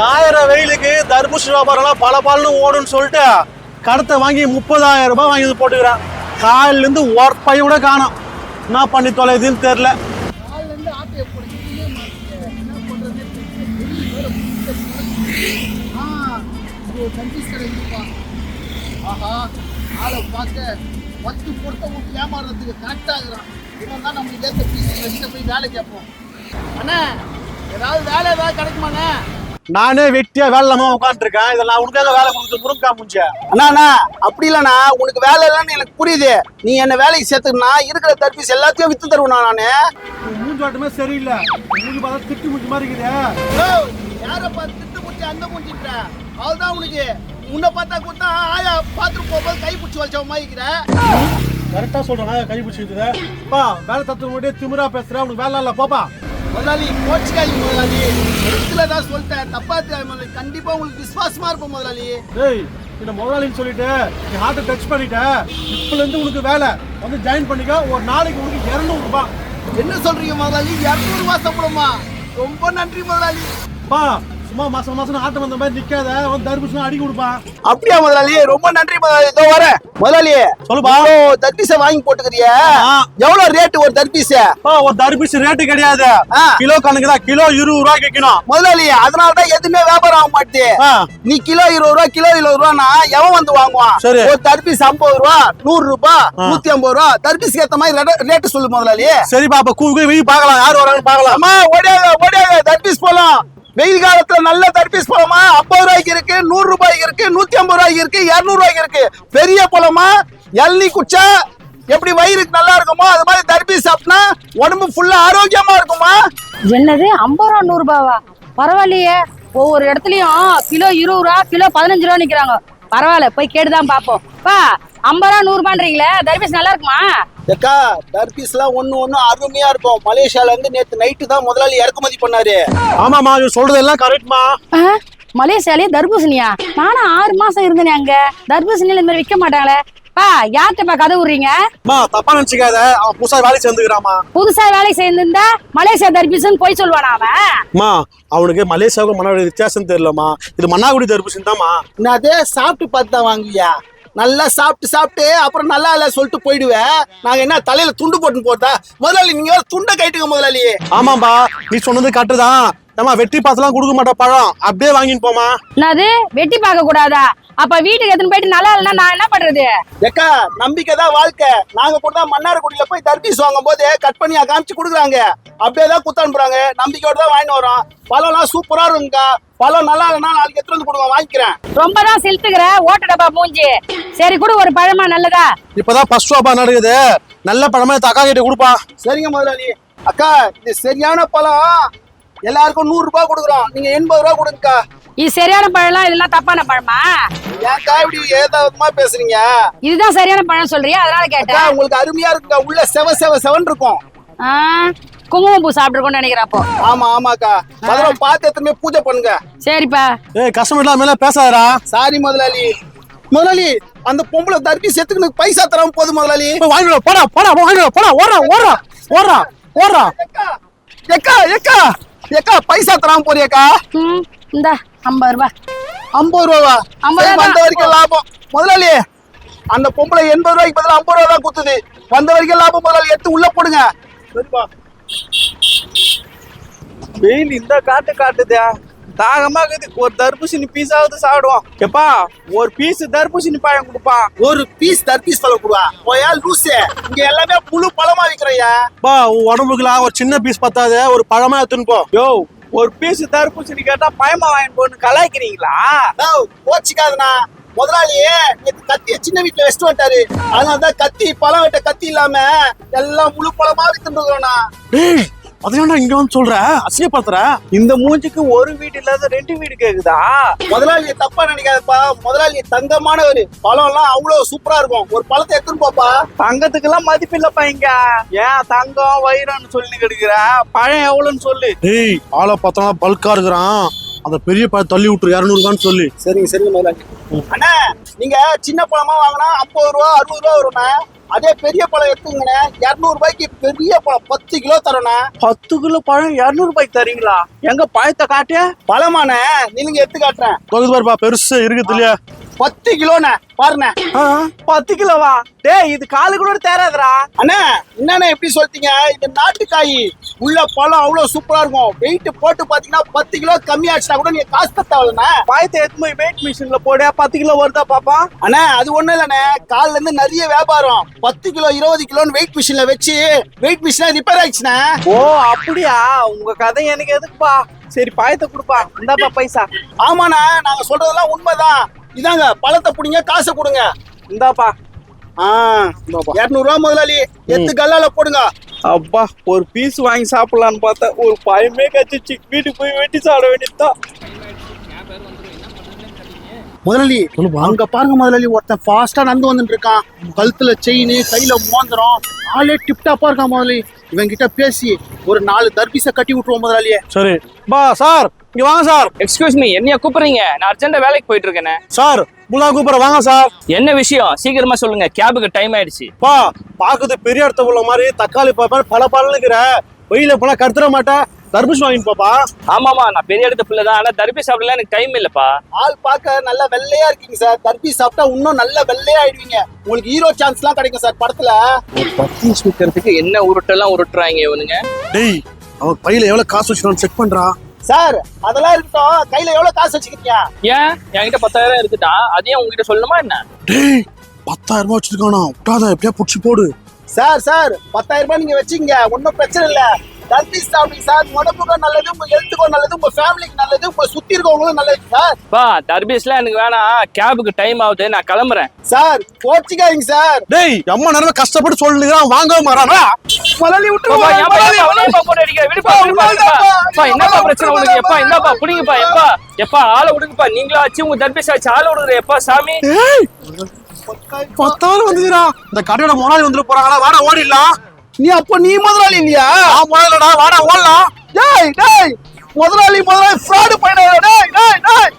காயிற வெயிலுக்கு தர்பூசணி வியாபாரம்லாம் பல பலன்னு ஓடும்னு சொல்லிட்டு கடத்தை வாங்கி முப்பதாயிரம் ரூபாய் வாங்கி வந்து போட்டுக்கிறேன். காயில இருந்து ஒர்ப்பையும் கூட காணோம். என்ன பண்ணி தொலைதுன்னு தெரியல. காலிலேருந்து ஆட்டையை போடுறீங்க என்ன பண்ணுறது ஆ ஆஹா ஆளை பார்க்க பத்து பொருத்த விட்டு ஏமாறுறதுக்கு கரெக்டாகிறான் இவன் தான் நம்ம ஏற்ற பீஸ் வச்சுட்டு போய் வேலை கேட்போம் அண்ணா ஏதாவது வேலை ஏதாவது கிடைக்குமாண்ணே? நானே வெட்டியா வேலை இல்லாம உட்காந்துருக்கேன் இதில் நான் உனக்காக வேலை கொடுத்து முருங்கா முடிச்ச அண்ணா அண்ணா அப்படி இல்லைண்ணா. உனக்கு வேலை இல்லைன்னு எனக்கு புரியுது. நீ என்ன வேலைக்கு சேர்த்துக்கணும். இருக்கிற தர்பீஸ் எல்லாத்தையும் வித்து தருவேண்ணா நானு. மூஞ்சி வாட்டமே சரியில்லை. மூஞ்சி பார்த்தா திட்டி மூஞ்சி மாதிரி இருக்குது. யாரை பார்த்து திட்டு முட்டி அந்த முடிச்சிட்ட அவள்தான் உனக்கு. உன்னை பார்த்தா கொடுத்தா ஆயா பார்த்துட்டு போகும்போது கை பிடிச்சி வச்ச மாதிரி இருக்கிற கரெக்டா சொல்றேன். கை பிடிச்சிட்டு பா வேலை தத்து முடியே திமிரா பேசுற. உனக்கு வேலை இல்ல. போப்பா முதலாளி கோச்சிக்காய் முதலாளி. இடத்துல தான் சொல்லிட்டேன். தப்பா முதலாளி. கண்டிப்பா உங்களுக்கு விசுவாசமா இருப்போம் முதலாளி. டேய் இந்த முதலாளின்னு சொல்லிட்டு நீ ஹார்ட்டை டச் பண்ணிட்ட? இப்பல இருந்து உனக்கு வேலை. வந்து ஜாயின் பண்ணிக்க. ஒரு நாளைக்கு உனக்கு இரநூறு ரூபாய் என்ன சொல்றீங்க முதலாளி? இருநூறு ரூபா சம்பளமா? ரொம்ப நன்றி முதலாளி. பா சும்மா மாசம் மாசம் ஆட்டம் வந்த மாதிரி நிக்காத. வந்து தர்பூசணி அடி கொடுப்பான். அப்படியா முதலாளி ரொம்ப நன்றி முதலாளி. இதோ வரேன் முதலாளி சொல்லுப்பா. தர்பீஸை வாங்கி போட்டுக்கிறிய. எவ்வளவு ரேட் ஒரு தர்பீஸ் பா ஒரு தர்பூசணி ரேட்டு கிடையாது. கிலோ கணக்கு தான். கிலோ இருபது ரூபாய் கேட்கணும் முதலாளி அதனால தான் எதுவுமே வியாபாரம் ஆக மாட்டேது ஆ. நீ கிலோ இருபது ரூபா கிலோ இருபது ரூபானா எவன் வந்து வாங்குவான்? சரி. ஒரு தர்பீஸ் ஐம்பது ரூபா நூறு ரூபாய் நூத்தி ஐம்பது ரூபா தர்பீஸ்க்கு ஏத்த மாதிரி ரேட்டு சொல்லு முதலாளி. சரிப்பா அப்ப கூ வெய் பார்க்கலாம். யார் வராங்கன்னு பார்க்கலாம். அம்மா ஓடியாங்க ஓடியாங்க தர்பீஸ் போலாம். வெயில் காலத்துல நல்ல தர்பீஸ் பழமா? ஐம்பது ரூபாய்க்கு இருக்கு நூறு ரூபாய்க்கு இருக்கு நூத்தி ஐம்பது ரூபாய்க்கு இருக்கு இருநூறு ரூபாய்க்கு இருக்கு. பெரிய பழமா? இளநி குச்சா? எப்படி வயிறுக்கு நல்லா இருக்குமோ அது மாதிரி தர்பீஸ் சாப்பிட்டா உடம்பு ஃபுல்லா ஆரோக்கியமா இருக்குமா? என்னது? ஐம்பது ரூபா நூறு ரூபாவா? பரவாயில்லையே. ஒவ்வொரு இடத்துலயும் கிலோ இருபது ரூபா கிலோ பதினஞ்சு ரூபா நிக்கிறாங்க பரவாயில்ல போய் கேட்டுதான் பாப்போம் பா ஐம்பது ரூபா நூறு ரூபான்றீங்களே? தர்பீஸ் நல்லா இருக்குமா? ஏக்கா தர்பீஸ் எல்லாம் ஒண்ணு ஒண்ணு அருமையா இருக்கும். மலேசியால இருந்து நேத்து நைட்டு தான் முதலாளி இறக்குமதி பண்ணாரு. ஆமாமா இவர் சொல்றது எல்லாம் கரெக்ட்மா ஆ, மலேசியாலயே தர்பூசணியா? நானும் ஆறு மாசம் இருந்தேனே அங்க. தர்பூசணியில இந்த மாதிரி விற்க மாட்டாங்களே. பா யார்கிட்டப்பா கதை விடுறீங்க? அம்மா தப்பா நினைச்சுக்காத. அவன் புதுசா வேலைக்கு சேர்ந்துக்கிறாமா புதுசா வேலை சேர்ந்திருந்தா மலேசியா தர்பூசன் போய் சொல்லுவானா அவன்? அம்மா அவனுக்கு மலேசியாவுக்கும் மன்னாடி வித்தியாசம் தெரியலம்மா. இது மன்னாகுடி தர்பூசணி தாம்மா நான் அதே சாப்பிட்டு பார்த்து தான் வாங்குவியா? நல்லா சாப்பிட்டு சாப்பிட்டு அப்புறம் நல்லா இல்லை சொல்லிட்டு போயிடுவேன் நாங்க என்ன தலையில துண்டு போட்டு போட்டா முதலாளி நீங்க வேற துண்டை கைட்டுங்க முதலாளி ஆமாம்பா நீ சொன்னது கட்டுதான் ஏமா வெட்டி பாத்துலாம் கொடுக்க மாட்டா பழம். அப்படியே வாங்கின்னு போமா என்னது? வெட்டி பார்க்க கூடாதா? அப்ப வீட்டுக்கு எடுத்துன்னு போயிட்டு நல்லா இல்லைன்னா நான் என்ன பண்றது? ஏக்கா நம்பிக்கை தான் வாழ்க்கை. நாங்க கூட தான் மன்னார்குடியில போய் தர்பீஸ் வாங்கும் போது கட் பண்ணி காமிச்சு கொடுக்குறாங்க. அப்படியே தான் குத்து அனுப்புறாங்க. நம்பிக்கையோட தான் வாங்கிட்டு வரோம். பழம்லாம் சூப்பரா இருக்குங்கக்கா பழம் நல்லா இல்லைன்னா நாளைக்கு எடுத்துட்டு வந்து கொடுங்க வாங்கிக்கிறேன். ரொம்ப தான் செலுத்துக்கிற ஓட்டடப்பா மூஞ்சி. சரி கூட ஒரு பழமா நல்லதா? இப்பதான் ஃபர்ஸ்ட் ஷாப்பா நடக்குது. நல்ல பழமா இந்த அக்கா கிட்ட கொடுப்பா. சரிங்க முதலாளி. அக்கா இது சரியான பழம். எல்லாருக்கும் நூறு ரூபாய் கொடுக்குறோம். நீங்க எண்பது ரூபாய் கொடுங்கக்கா. இது சரியான பழம்லாம் இதெல்லாம் தப்பான பழமா? ஏன்க்கா இப்படி ஏதாவதுமா பேசுறீங்க? இதுதான் சரியான பழம் சொல்றியா? அதனால அக்கா கேட்டேன் உங்களுக்கு அருமையா இருக்குக்கா உள்ள செவ செவ செவன் இருக்கும். ஆ, குங்குமப்பூ சாப்பிட்டுருக்கோம்னு நினைக்கிறேன் அப்போ ஆமா ஆமாக்கா. முதல்ல பார்த்து எத்தனை பூஜை பண்ணுங்க. சரிப்பா. ஏய் கஸ்டமர் இல்லாம மேல பேசாதடா. சாரி முதலாளி. முதலாளி அந்த பொம்பளை தர்பி செத்துக்கு பைசா தராம போதும் முதலாளி. போய் வாங்கிட்டு வா, போடா போடா போய் வாங்கிட்டு வா, போடா ஓடுறா ஓடுறா ஓடுறா ஓடுறா. எக்கா எக்கா எக்கா பைசா தராம போறியாக்கா. ம் இந்தா ஐம்பது ரூபாய் ஐம்பது ரூபாவா? ஐம்பது ரூபா வந்த வரைக்கும் லாபம். முதலாளி அந்த பொம்பளை எண்பது ரூபாய்க்கு பதிலா ஐம்பது ரூபா தான் குத்துது. வந்த வரைக்கும் லாபம் முதலாளி எடுத்து உள்ள போடுங்க. சரிப்பா வெயில் இந்த காட்டு காட்டுதே. தாகமா இருக்குது ஒரு தர்பூசணி பீஸாவது சாப்பிடுவோம். எப்பா? ஒரு பீஸ் தர்பூசணி பழம் கொடுப்பான் ஒரு பீஸ் தர்பீஸ் பழம் கொடுவா? போயா லூசு. இங்க எல்லாமே புழு பழமா விற்கிறையா பா உடம்புக்குலாம் ஒரு சின்ன பீஸ் பத்தாது ஒரு பழமா எடுத்துன்னு போ. யோ ஒரு பீஸ் தர்பூசணி கேட்டா பயமா வாங்கி போன்னு கலாய்க்கிறீங்களா? கோச்சிக்காதனா முதலாளியே நேத்து கத்திய சின்ன வீட்டுல வச்சுட்டு வந்துட்டாரு. அதனாலதான் கத்தி பழம் வெட்ட கத்தி இல்லாம எல்லாம் முழு பழமா வித்துட்டுறோம்னா அதையாண்டா இங்க வந்து சொல்ற? அசிங்கப்படுத்துற இந்த மூஞ்சிக்கு ஒரு வீடு இல்லாத ரெண்டு வீடு கேக்குதா? முதலாளி தப்பா நினைக்காதப்பா. முதலாளி தங்கமானவர் பழம் எல்லாம் அவ்வளவு சூப்பரா இருக்கும். ஒரு பழத்தை எடுத்துன்னு போப்பா. தங்கத்துக்கெல்லாம் மதிப்பு இல்லப்பா இங்க. ஏன் தங்கம் வைரம்னு சொல்லி கெடுக்கிற? பழம் எவ்வளவுன்னு சொல்லு. டேய் ஆளை பார்த்தோம்னா பல்கா இருக்கிறான். அந்த பெரிய பழம் தள்ளி விட்டுரு. இரநூறுபான்னு சொல்லி. சரிங்க சரிங்க முதலாளி. அண்ணா நீங்க சின்ன பழமா வாங்கினா ஐம்பது ரூபா அறுபது ரூபா வரும்ண்ணே. அதே பெரிய பழம் எடுத்துங்கண்ணே இரநூறு ரூபாய்க்கு பெரிய பழம் பத்து கிலோ தரோண்ணே. பத்து கிலோ பழம் இரநூறு ரூபாய்க்கு தரீங்களா? எங்க பழத்தை காட்டிய பழமாண்ணே நீங்க எடுத்து காட்டுறேன். பாருப்பா பெருசு இருக்குது இல்லையா? பத்து கிலோண்ணே பாருண்ணே. பத்து கிலோவா? டேய் இது காலு கூட தேராதுடா அண்ணா என்னண்ணே எப்படி சொல்லிட்டீங்க இது நாட்டுக்காய். உள்ள பழம் அவ்வளவு சூப்பரா இருக்கும். வெயிட் போட்டு பாத்தீங்கன்னா பத்து கிலோ கம்மி ஆச்சுன்னா கூட நீங்க காசு தத்தாவலண்ணே பழத்தை எடுத்து போய் வெயிட் மிஷின்ல போட. பத்து கிலோ வருதா பாப்பா? அண்ணா அது ஒண்ணும் இல்லண்ணே. கால்ல இருந்து நிறைய வியாபாரம். பத்து கிலோ இருபது கிலோன்னு வெயிட் மிஷின்ல வச்சு வெயிட் மிஷின் ரிப்பேர் ஆயிடுச்சுண்ணே. ஓ அப்படியா? உங்க கதை எனக்கு எதுக்குப்பா? சரி பழத்தை கொடுப்பா. இந்தாப்பா பைசா. ஆமாண்ணா நாங்க சொல்றதெல்லாம் உண்மைதான். இதாங்க பழத்தை பிடிங்க காசை கொடுங்க. இந்தாப்பா. ஆ இரநூறுவா முதலாளி எத்து கல்லால போடுங்க. அப்பா ஒரு பீஸ் வாங்கி சாப்பிடலான்னு பார்த்தா ஒரு பயமே கச்சிச்சு. வீட்டுக்கு போய் வெட்டி சாப்பிட வேண்டியதுதான் முதலாளி அங்க பாருங்க முதலாளி ஒருத்தன் ஃபாஸ்டா நடந்து வந்துட்டு இருக்கான். கழுத்துல செயின் கையில மோந்திரம் ஆளே டிப் டாப்பா இருக்கான் முதலாளி. இவன் கிட்ட பேசி ஒரு நாலு தர்பீஸ கட்டி விட்டுருவோம் முதலாளியே. சரி. பா சார். இங்க வாங்க சார். எக்ஸ்கியூஸ் மீ என்னைய கூப்பிடுறீங்க? நான் அர்ஜென்ட்டா வேலைக்கு போயிட்டு இருக்கேனே சார் முல்லா கூப்பிட வாங்க சார். என்ன விஷயம்? சீக்கிரமா சொல்லுங்க. கேபுக்கு டைம் ஆயிடுச்சு. பா பாக்குது பெரிய இடத்த உள்ள மாதிரி தக்காளி பாப்பா பல பலனுக்கிற வெயில போனா கருத்துற மாட்டேன். தர்பூசணி வாங்கி பாப்பா. ஆமாமா நான் பெரிய இடத்து பிள்ளை தான். ஆனா தர்பி சாப்பிடலாம் எனக்கு டைம் இல்லப்பா. ஆள் பார்க்க நல்லா வெள்ளையா இருக்கீங்க சார். தர்பீஸ் சாப்பிட்டா இன்னும் நல்ல வெள்ளையா ஆயிடுவீங்க. உங்களுக்கு ஹீரோ சான்ஸ் எல்லாம் கிடைக்கும் சார் படத்துல. பத்தி சுக்கிறதுக்கு என்ன உருட்டெல்லாம் உருட்டுறாங்க இவனுங்க? டேய் அவன் பையில எவ்வளவு காசு வச்சுருக்கான்னு செக் பண்றா சார் அதெல்லாம் இருக்கட்டும். கையில எவ்வளவு காசு வச்சுக்கிறீங்க ஏன்? என்கிட்ட பத்தாயிரம் இருக்குதா? அதையும் உங்ககிட்ட சொல்லணுமா என்ன? டேய் பத்தாயிரம் ரூபாய் வச்சிருக்கானா? விட்டாத எப்படியா புடிச்சு போடு. சார் சார் பத்தாயிரம் ரூபாய் நீங்க வச்சுங்க ஒன்றும் பிரச்சனை இல்ல. தர்பீஸ் சாப்பிடுங்க சார் உடம்புக்கும் நல்லது உங்க ஹெல்த்துக்கும் நல்லது உங்க ஃபேமிலிக்கு நல்லது உங்க சுத்தி இருக்கவங்களுக்கும் நல்லது சார். பா தர்பீஸ்லாம் எனக்கு வேணாம். கேபுக்கு டைம் ஆகுது நான் கிளம்புறேன். சார் கோச்சிக்காதீங்க சார். டேய் அம்மா நேரமே கஷ்டப்பட்டு சொல்லுங்கிறான் வாங்க மாறானா. அப்பா, என்னப்பா பிரச்சனை உனக்கு? எப்பா, இந்தாப்பா, புடிங்கப்பா, எப்பா, எப்பா, ஆளை விடுங்கப்பா. நீங்களா ஆச்சு, உங்க தர்பீஸ் ஆச்சு, ஆளை விடுங்க, எப்பா, சாமி. பத்தாயிரம் வந்துதுடா இந்த கடையோட முதலாளி வந்துட்டு போறாங்களா? வாடா ஓடிடலாம். நீ அப்போ நீ முதலாளி இல்லையா? முதலடா வாடா ஓடலாம். டேய் டேய் முதலாளி முதலாளி ஃப்ராடு பண்ண டேய் டேய் டேய்.